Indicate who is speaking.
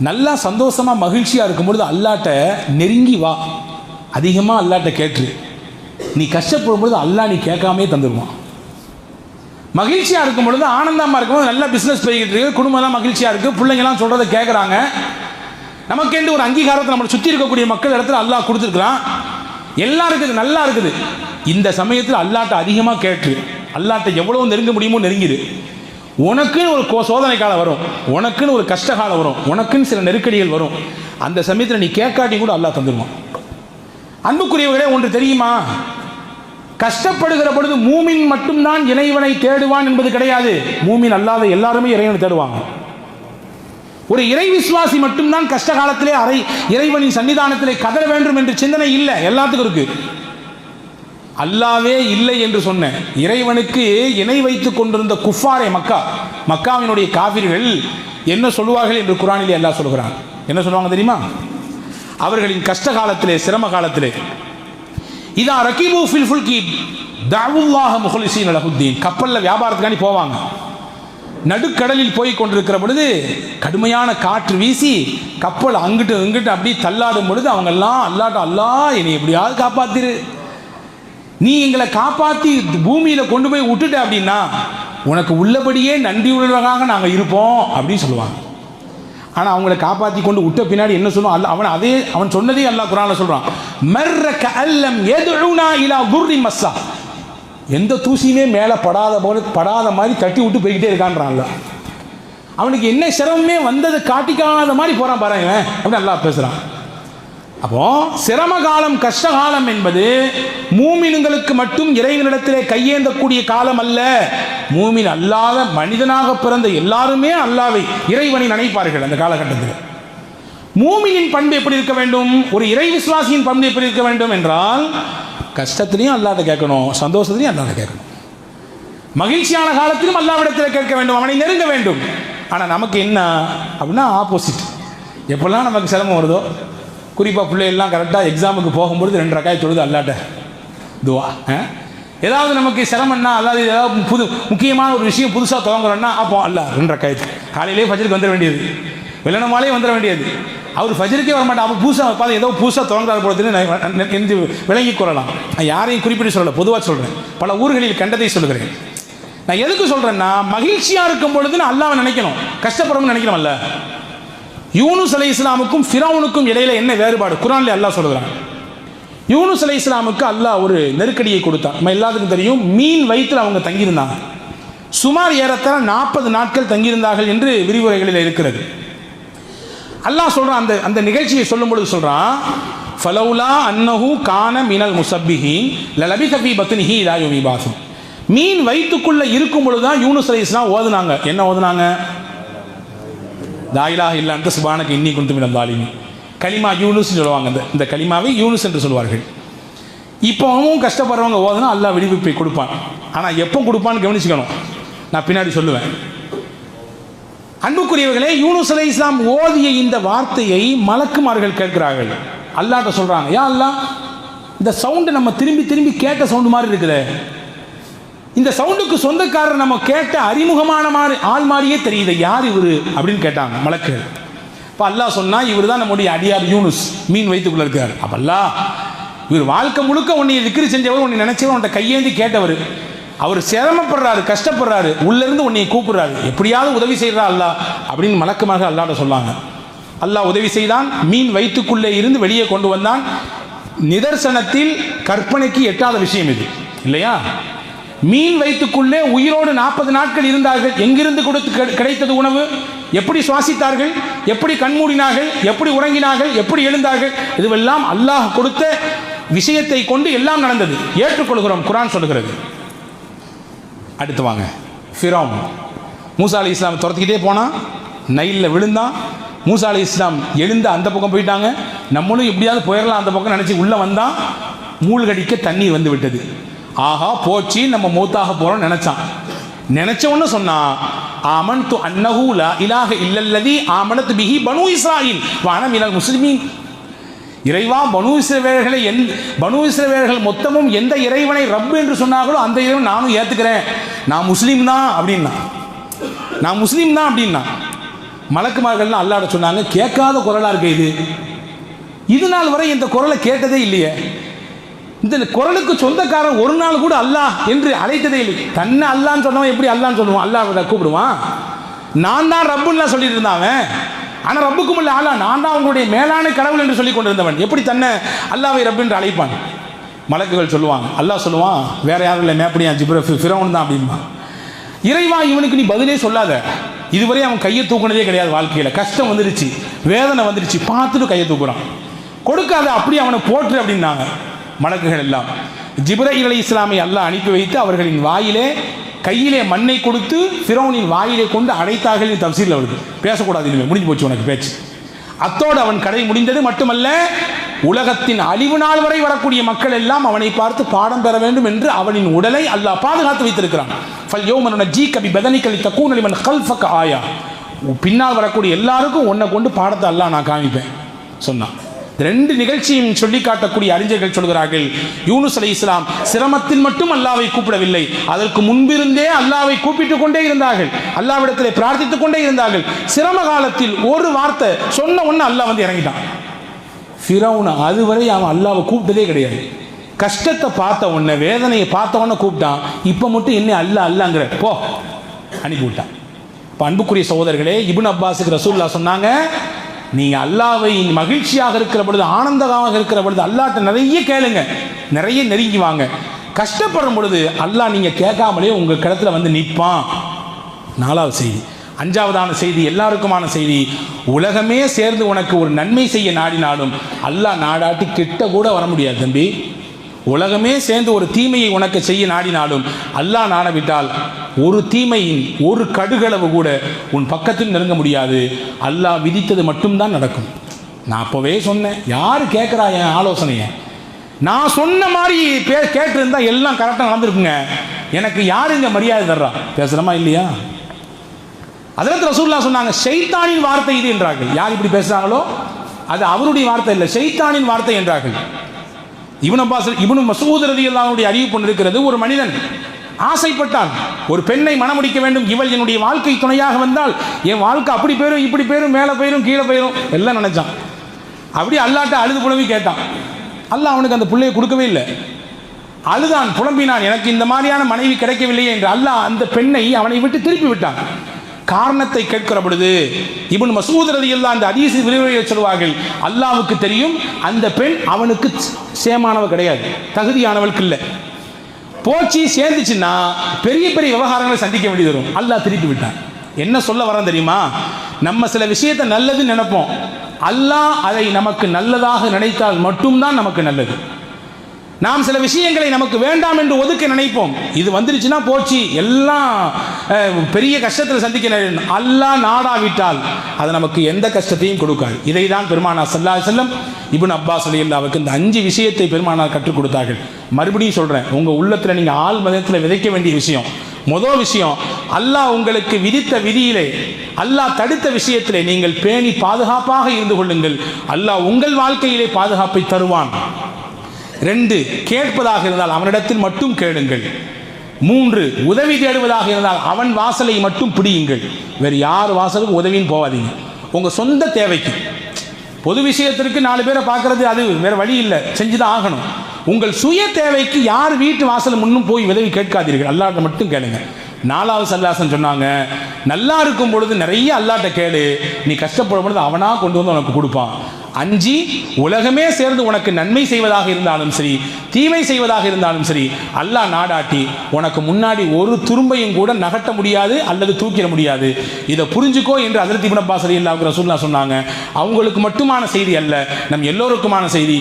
Speaker 1: நல்லா சந்தோஷமாக மகிழ்ச்சியாக இருக்கும் பொழுது அல்லாட்ட நெருங்கி வா. அதிகமாக அல்லாட்ட கேட்டு நீ கஷ்டப்படும் பொழுது அல்லாஹ் நீ கேட்காமே தந்துடுவான் மகிழ்ச்சியாக இருக்கும் பொழுது ஆனந்தமாக இருக்கும்போது நல்லா பிஸ்னஸ் போய்கிட்டு இருக்கு குடும்பம்லாம் மகிழ்ச்சியாக இருக்குது பிள்ளைங்கலாம் சொல்கிறத கேட்குறாங்க நமக்கேண்டு ஒரு அங்கீகாரத்தை நம்மளை சுற்றி இருக்கக்கூடிய மக்கள் இடத்துல அல்லாஹ் கொடுத்துருக்குறான். எல்லாம் இருக்குது நல்லா இருக்குது. இந்த சமயத்தில் அல்லாட்ட அதிகமாக கேட்டு அல்லாட்ட எவ்வளோ நெருங்க முடியுமோ நெருங்கிடு உனக்குன்னு ஒரு கோ- சோதனை காலம் வரும். உனக்குன்னு ஒரு கஷ்ட காலம் வரும். உனக்குன்னு சில நெருக்கடிகள் வரும். அந்த சமயத்தில் நீ கேட்காட்டி கூட அல்லா தந்துடுவான் அன்புக்குரியவர்களே ஒன்று தெரியுமா? கஷ்டப்படுகிற பொழுது மூமின் மட்டும்தான் இறைவனை தேடுவான் என்பது கிடையாது. மூமின் அல்லாத எல்லாருமே இறைவனை தேடுவாங்க. ஒரு இறை விசுவாசி மட்டும்தான் கஷ்ட காலத்திலே அறை இறைவனின் சன்னிதானத்திலே கதற வேண்டும் என்று சிந்தனை இல்லை. எல்லாத்துக்கும் இருக்கு. அல்லாவே இல்லை என்று சொன்னேன். இறைவனுக்கு இணை வைத்துக் கொண்டிருந்த குஃபாரே மக்கா. மக்காவினுடைய காவிர்கள் என்ன சொல்லுவார்கள் என்று குரானிலே அல்லாஹ் சொல்கிறான். என்ன சொல்லுவாங்க தெரியுமா? அவர்களின் கஷ்ட காலத்திலே சிரம காலத்திலே இதா ரகீபு ஃபில் ஃபுல்கி தவுல்லாஹ முஹலிசீன் அலஹுத்தீன் கப்பலில் வியாபாரத்துக்காண்டி போவாங்க. நடுக்கடலில் போய் கொண்டிருக்கிற பொழுது கடுமையான காற்று வீசி கப்பல் அங்கிட்டு இங்கிட்டு அப்படியே தள்ளாடும் பொழுது அவங்கெல்லாம் அல்லாட்ட அல்லா என்னை எப்படியாவது காப்பாத்திரு. நீ எங்களை காப்பாற்றி பூமியில் கொண்டு போய் விட்டுட்ட அப்படின்னா உனக்கு உள்ளபடியே நன்றியுள்ளவராக நாங்கள் இருப்போம் அப்படின்னு சொல்லுவாங்க. ஆனால் அவங்கள காப்பாற்றி கொண்டு விட்ட பின்னாடி என்ன சொல்லுவான் அல்ல அவன் அதே அவன் சொன்னதே அல்லா குரான சொல்கிறான் மர்ரக அல்லம் எதுனா இலா குர்ரி மஸ்ஸா. எந்த தூசியுமே மேலே படாத போல படாத மாதிரி தட்டி விட்டு போய்கிட்டே இருக்கான்றான்ல அவனுக்கு என்ன சிரமமே வந்ததை காட்டிக்காத மாதிரி போகிறான் பாருங்க அப்படின்னு நல்லா பேசுகிறான் அப்போ சிரம காலம் கஷ்ட காலம் என்பது மூமின்களுக்கு மட்டும் இறைவனிடத்திலே கையேந்தக்கூடிய காலம் அல்ல. மூமின் அல்லாத மனிதனாக பிறந்த எல்லாருமே அல்லாவை இறைவனை நினைப்பார்கள் அந்த காலகட்டத்தில். மூமியின் பண்பு எப்படி இருக்க வேண்டும்? ஒரு இறை விசுவாசியின் பண்பு எப்படி இருக்க வேண்டும் என்றால் கஷ்டத்திலையும் அல்லாத கேட்கணும் சந்தோஷத்திலையும் அல்லாத கேட்கணும். மகிழ்ச்சியான காலத்திலும் அல்லாவிடத்தில் கேட்க வேண்டும் அவனை நெருங்க வேண்டும். ஆனால் நமக்கு என்ன? அப்படின்னா ஆப்போசிட் எப்பெல்லாம் நமக்கு சிரமம் வருதோ குறிப்பாக பிள்ளைகள்லாம் கரெக்டாக எக்ஸாமுக்கு போகும்பொழுது ரெண்டு ரக்காய் தொழுது அல்லாட்ட துவா ஆ? ஏதாவது நமக்கு சிரமம்னா அல்லாது ஏதாவது புது முக்கியமான ஒரு விஷயம் புதுசாக துவங்குறோன்னா அப்போ அல்ல ரெண்டு ரக்காயத்து காலையிலேயே ஃபஜருக்கு வந்துட வேண்டியது. வெள்ளனமாலே வந்துட வேண்டியது. அவர் ஃபஜருக்கே வர மாட்டார் அப்போ புதுசாக பார்த்து ஏதோ புதுசாக துவங்குறாரு போலதுன்னு என்று விளங்கிக் கொள்ளலாம். நான் யாரையும் குறிப்பிட்டு சொல்லலை பொதுவாக சொல்கிறேன் பல ஊர்களில் கண்டதை சொல்கிறேன் நான் எதுக்கு சொல்கிறேன்னா மகிழ்ச்சியாக இருக்கும் பொழுது நான் அல்லாவை நினைக்கணும். கஷ்டப்படணும்னு நினைக்கணும்ல யூனுஸ் அலை இஸ்லாமுக்கும் ஃபிரௌனுக்கும் இடையில என்ன வேறுபாடு? குரான்ல அல்லாஹ் சொல்கிறான் யூனுஸ் அலை இஸ்லாமுக்கு அல்லாஹ் ஒரு நெருக்கடியை கொடுத்தான். நம்ம எல்லாத்துக்கும் தெரியும் மீன் வயிற்றில் அவங்க தங்கியிருந்தாங்க. சுமார் ஏறத்தாழ நாற்பது நாட்கள் தங்கியிருந்தார்கள் என்று விரிவுரைகளில் இருக்கிறது. அல்லாஹ் சொல்கிறான் அந்த அந்த நிகழ்ச்சியை சொல்லும் பொழுது சொல்கிறான் ஃபலௌலா அன்னஹு கான மினல் முசப்பிஹீன் லலபி கபி பத்னிஹி இதா ராயு பாசும் மீன் வயிற்றுக்குள்ளே இருக்கும் பொழுது தான் யூனுஸ் அலை இஸ்லாம் ஓதுனாங்க. என்ன ஓதுனாங்க? தாயிலாக இல்லாண்டு சுபானக்கு இன்னி குண்டு மினல் தாலிமி களிமா யூனுஸ்னு சொல்லுவாங்க. இந்த இந்த களிமாவை யூனுஸ் என்று சொல்வார்கள். இப்போவும் கஷ்டப்படுறவங்க ஓதுனா அல்லாஹ் விடுவிப்பை கொடுப்பான். ஆனால் எப்போ கொடுப்பான்னு கவனிச்சுக்கணும். நான் பின்னாடி சொல்லுவேன். அன்புக்குரியவர்களே யூனுஸ் அலை இஸ்லாம் ஓதிய இந்த வார்த்தையை மலக்குமார்கள் கேட்கிறார்கள். அல்லாட்ட சொல்கிறாங்க ஏன் அல்லாஹ் இந்த சவுண்டு நம்ம திரும்பி திரும்பி கேட்ட சவுண்டு மாதிரி இருக்குதே. இந்த சவுண்டுக்கு சொந்தக்காரர் நம்ம கேட்ட அறிமுகமான மாதிரி ஆள் மாதிரியே தெரியுது. யார் இவரு அப்படின்னு கேட்டாங்க மலக்குகள் இப்போ அல்லாஹ் சொன்னால் இவர் தான் நம்முடைய அடியார் யூனுஸ் மீன் வைத்துக்குள்ள இருக்கார். அப்ப அல்லாஹ் இவர் வாழ்க்கை முழுக்க உன்னை விக்கிரி செஞ்சவர் உன்னை நினைச்சவர் உன்ட்ட கையேந்தி கேட்டவர். அவர் சிரமப்படுறாரு கஷ்டப்படுறாரு. உள்ளேருந்து உன்னை கூப்பிடுறாரு. எப்படியாவது உதவி செய்கிறா அல்லா அப்படின்னு மலக்கமாக அல்லாட்ட சொன்னாங்க. அல்லாஹ் உதவி செய்தான் மீன் வயிற்றுக்குள்ளே இருந்து வெளியே கொண்டு வந்தான். நிதர்சனத்தில் கற்பனைக்கு எட்டாத விஷயம் இது. இல்லையா? மீன் வயிற்றுக்குள்ளே உயிரோடு நாற்பது நாட்கள் இருந்தார்கள். எங்கிருந்து கொடுத்து கிடைத்தது உணவு? எப்படி சுவாசித்தார்கள்? எப்படி கண்மூடினார்கள் எப்படி உறங்கினார்கள்? எப்படி எழுந்தார்கள்? இதுவெல்லாம் அல்லாஹ் கொடுத்த விஷயத்தை கொண்டு எல்லாம் நடந்தது. ஏற்றுக்கொள்கிறோம். குரான் சொல்கிறது அடுத்து வாங்க. ஃபிரோம் மூசா அலி இஸ்லாம் துரத்துக்கிட்டே போனான் நைலில் விழுந்தான். மூசா அலி இஸ்லாம் எழுந்து அந்த பக்கம் போயிட்டாங்க. நம்மளும் எப்படியாவது போயிடலாம் அந்த பக்கம் நினச்சி உள்ளே வந்தால் மூழ்கடிக்க தண்ணீர் வந்து விட்டது. ஆஹா போச்சு நம்ம மூத்தாக போகிறோம்னு நினச்சான். நினைச்சவன்னு சொன்னா ஆமன் து அன்னஹு இலாக இல்லல்லதி ஆமனத் பிஹி பனு இஸ்ராயில். வானம் இல முஸ்லிமீன். இறைவா பனு இஸ்ரவேர்களை எந் பனு இஸ்ரவேர்கள் மொத்தமும் எந்த இறைவனை ரப்பு என்று சொன்னார்களோ அந்த இறைவன் நானும் ஏற்றுக்கிறேன் நான் முஸ்லீம் தான் அப்படின்னா. நான் முஸ்லீம் தான் அப்படின்னா. மலக்குமார்கள்லாம் அல்லாட சொன்னாங்க கேட்காத குரலாக இருக்கு இது. இது நாள் வரை இந்த குரலை கேட்டதே இல்லையே. இந்த குரலுக்கு சொந்தக்காரன் ஒரு நாள் கூட அல்லாஹ் என்று அழைத்ததே இல்லை. தன்னை அல்லான்னு சொன்னவன் எப்படி அல்லான்னு சொல்லுவான்? அல்லாஹ் கூப்பிடுவான். நான் தான் ரப்புன்னா சொல்லிட்டு இருந்தான் அவன். ஆனால் ரப்புக்கும் இல்லை ஆளா நான் தான் அவங்களுடைய மேலான கடவுள் என்று சொல்லி கொண்டிருந்தவன். எப்படி தன்னை அல்லாவை ரப்பு என்று அழைப்பான்? மலக்குகள் சொல்லுவாங்க. அல்லாஹ் சொல்லுவான் வேற யாரும் இல்லை மேப்படியா ஜிப்ர ஃபிரௌன் தான் அப்படின்பா இறைவா இவனுக்கு நீ பதிலே சொல்லாத. இதுவரை அவன் கையை தூக்குனதே கிடையாது வாழ்க்கையில். கஷ்டம் வந்துருச்சு வேதனை வந்துருச்சு பார்த்துட்டு கையை தூக்குறான். கொடுக்காத அப்படி அவனை போட்டு அப்படின்னாங்க. மலக்குகள் எல்லாம். ஜிப்ரஹீல் அலி இஸ்லாமை அல்லாஹ் அனுப்பி வைத்து அவர்களின் வாயிலே கையிலே மண்ணை கொடுத்து சிரோனின் வாயிலே கொண்டு அடைத்தார்கள் என்று தப்சீலில் வருது. பேசக்கூடாது இனிமேல். முடிஞ்சு போச்சு உனக்கு பேச்சு. அத்தோடு அவன் கடை முடிந்தது மட்டுமல்ல உலகத்தின் அழிவு நாள் வரை வரக்கூடிய மக்கள் எல்லாம் அவனை பார்த்து பாடம் பெற வேண்டும் என்று அவனின் உடலை அல்லாஹ் பாதுகாத்து வைத்திருக்கிறான். ஃபல் யோமனுன ஜீ கபி பதனிக்கலி தக்கூன் அலிமன் கல்ஃபக் ஆயா. பின்னால் வரக்கூடிய எல்லாருக்கும் உன்னை கொண்டு பாடத்தை அல்லாஹ் நான் காமிப்பேன் சொன்னான். ரெண்டு நிகழ்ச்சியும் சொல்லி காட்டக்கூடிய அறிஞர்கள் சொல்கிறார்கள். யூனுஸ் அலி இஸ்லாம் சிரமத்தில் மட்டும் அல்லாவை கூப்பிடவில்லை. அதற்கு முன்பிருந்தே அல்லாவை கூப்பிட்டு கொண்டே இருந்தார்கள். அல்லாவிடத்தில் பிரார்த்தித்துக் கொண்டே இருந்தார்கள். சிரம காலத்தில் ஒரு வார்த்தை சொன்ன உடனே அல்லாஹ் வந்து இறங்கிட்டான். ஃபிரௌன் அதுவரை அவன் அல்லாவை கூப்பிட்டதே கிடையாது. கஷ்டத்தை பார்த்த உடனே வேதனையை பார்த்த உடனே கூப்பிட்டான். இப்போ மட்டும் என்ன அல்ல அல்லாங்கிற. போ அனுப்பி விட்டான் இப்போ அன்புக்குரிய சகோதரர்களே இபுன் அப்பாஸுக்கு ரசூல்லா சொன்னாங்க நீங்கள் அல்லாவை மகிழ்ச்சியாக இருக்கிற பொழுது ஆனந்தமாக இருக்கிற பொழுது அல்லாட்ட நிறைய கேளுங்க. நிறைய நெருங்கி வாங்க கஷ்டப்படும் பொழுது அல்லாஹ் நீங்கள் கேட்காமலே உங்கள் கிடத்துல வந்து நிற்பான் நாலாவது செய்தி. அஞ்சாவதான செய்தி எல்லாருக்குமான செய்தி. உலகமே சேர்ந்து உனக்கு ஒரு நன்மை செய்ய நாடினாலும் அல்லாஹ் நாடாட்டி கிட்ட கூட வர முடியாது தம்பி. உலகமே சேர்ந்து ஒரு தீமையை உனக்கு செய்ய நாடினாலும் அல்லாஹ் நாடவிட்டால் ஒரு தீமையின் ஒரு கடுகளவு கூட உன் பக்கத்தில் நெருங்க முடியாது. அல்லாஹ் விதித்தது மட்டும்தான் நடக்கும். நான் அப்போவே சொன்னேன். யார் கேட்குறா என் ஆலோசனையை? நான் சொன்ன மாதிரி பே கேட்டிருந்தா எல்லாம் கரெக்டாக நடந்திருக்குங்க. எனக்கு யார் இங்கே மரியாதை தர்றா? பேசுகிறோமா இல்லையா? அதில் ரசூல்லா சொன்னாங்க ஷைத்தானின் வார்த்தை இது என்றார்கள். யார் இப்படி பேசுகிறாங்களோ அது அவருடைய வார்த்தை இல்லை. ஷைத்தானின் வார்த்தை என்றார்கள். இவன் அப்பாஸ் இவனு மசூத் ரதி அல்லாவுடைய அறிவிப்பு இருக்கிறது. ஒரு மனிதன் ஆசைப்பட்டான் ஒரு பெண்ணை மணமுடிக்க வேண்டும். இவள் என்னுடைய வாழ்க்கை துணையாக வந்தால் என் வாழ்க்கை அப்படி போயிடும் இப்படி போயிடும் மேலே போயிரும் கீழே போயிரும் எல்லாம் நினைச்சான். அப்படி அல்லாட்ட அழுது புலம்பி கேட்டான். அல்லாஹ் அவனுக்கு அந்த பிள்ளையை கொடுக்கவே இல்லை. அழுதான் புலம்பினான் எனக்கு இந்த மாதிரியான மனைவி கிடைக்கவில்லையே என்று அல்லாஹ் அந்த பெண்ணை அவனை விட்டு திருப்பி விட்டான். காரணத்தை கேட்கிற பொழுது இவன் மசூதரதியெல்லாம் அந்த அதிசி விரிவுரையில் சொல்வார்கள் அல்லாவுக்கு தெரியும் அந்த பெண் அவனுக்கு சேமானவள் கிடையாது தகுதியானவளுக்கு இல்லை. போச்சு சேர்ந்துச்சுன்னா பெரிய பெரிய விவகாரங்களை சந்திக்க வேண்டியது வரும். அல்லாஹ் திருப்பி விட்டான். என்ன சொல்ல வரேன் தெரியுமா? நம்ம சில விஷயத்தை நல்லதுன்னு நினைப்போம். அல்லாஹ் அதை நமக்கு நல்லதாக நினைத்தால் மட்டும்தான் நமக்கு நல்லது. நாம் சில விஷயங்களை நமக்கு வேண்டாம் என்று ஒதுக்க நினைப்போம். இது வந்துருச்சுன்னா போச்சு. எல்லாம் பெரிய கஷ்டத்தில் சந்திக்க அல்லா அல்லாஹ் நாடாவிட்டால் அது நமக்கு எந்த கஷ்டத்தையும் கொடுக்காது. இதை தான் பெருமானா சல்லா செல்லம் இபின் அப்பாஸ் அலி அல்லாவுக்கு இந்த அஞ்சு விஷயத்தை பெருமானார் கற்றுக் கொடுத்தார்கள். மறுபடியும் சொல்கிறேன் உங்கள் உள்ளத்தில் நீங்கள் ஆள் மதத்தில் விதைக்க வேண்டிய விஷயம் முதல் விஷயம் அல்லாஹ் உங்களுக்கு விதித்த விதியிலே அல்லாஹ் தடுத்த விஷயத்திலே நீங்கள் பேணி பாதுகாப்பாக இருந்து கொள்ளுங்கள். அல்லாஹ் உங்கள் வாழ்க்கையிலே பாதுகாப்பை தருவான். ரெண்டு கேட்பதாக இருந்தால் அவனிடத்தில் மட்டும் கேளுங்கள். மூன்று உதவி தேடுவதாக இருந்தால் அவன் வாசலை மட்டும் பிடியுங்கள். வேறு யார் வாசலுக்கும் உதவின்னு போகாதீங்க உங்கள் சொந்த தேவைக்கு. பொது விஷயத்திற்கு நாலு பேரை பார்க்கறது அது வேறு வழி இல்லை. செஞ்சு தான் ஆகணும். உங்கள் சுய தேவைக்கு யார் வீட்டு வாசல் முன்னும் போய் உதவி கேட்காதீர்கள். அல்லாட்ட மட்டும் கேளுங்கள் நாலாவது சல்லாசன் சொன்னாங்க நல்லா இருக்கும் பொழுது நிறைய அல்லாட்ட கேளு. நீ கஷ்டப்படும் பொழுது அவனா கொண்டு வந்து உனக்கு கொடுப்பான். அஞ்சி உலகமே சேர்ந்து உனக்கு நன்மை செய்வதாக இருந்தாலும் சரி தீமை செய்வதாக இருந்தாலும் சரி அல்லாஹ் நாடாட்டி உனக்கு முன்னாடி ஒரு துரும்பையும் கூட நகட்ட முடியாது அல்லது தூக்கிட முடியாது. இதை புரிஞ்சுக்கோ என்று அதிர்த்தி பின் அப்பாஸ் அலி அல்லாஹ் ரசூல்லா சொன்னாங்க. அவங்களுக்கு மட்டுமான செய்தி அல்ல நம் எல்லோருக்குமான செய்தி.